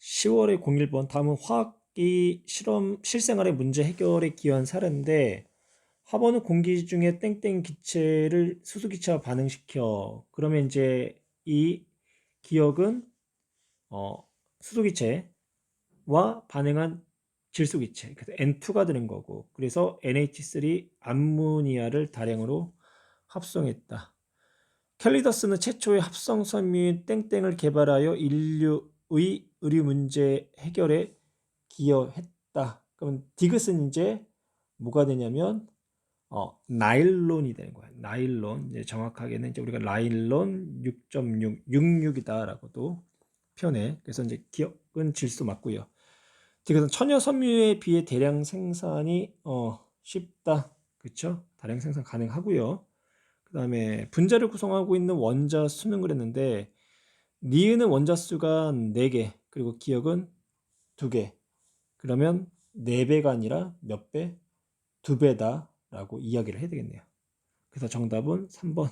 10월에 01번 다음은 화학기 실험 실생활의 문제 해결에 기여한 사례인데 화번은 공기 중에 땡땡 기체를 수소 기체와 반응시켜 그러면 이제 이 기억은 어, 수소 기체와 반응한 질소 기체 그래서 N2가 되는 거고 그래서 NH3 암모니아를 다량으로 합성했다. 캘리더스는 최초의 합성 섬유인 땡땡을 개발하여 인류의 의료 문제 해결에 기여했다. 그럼 디귿은 이제 뭐가 되냐면 어, 나일론이 되는 거야. 나일론. 이제 정확하게는 이제 우리가 나일론 6.6 66이다라고도 표현해. 그래서 이제 기억은 질소 맞고요. 디귿은 천여 섬유에 비해 대량 생산이 어, 쉽다. 그렇죠? 다량 생산 가능하고요. 그 다음에 분자를 구성하고 있는 원자 수는 그랬는데 니은은 원자 수가 4개 그리고 기억은 2개. 그러면 4배가 아니라 몇 배? 2배다 라고 이야기를 해야 되겠네요. 그래서 정답은 3번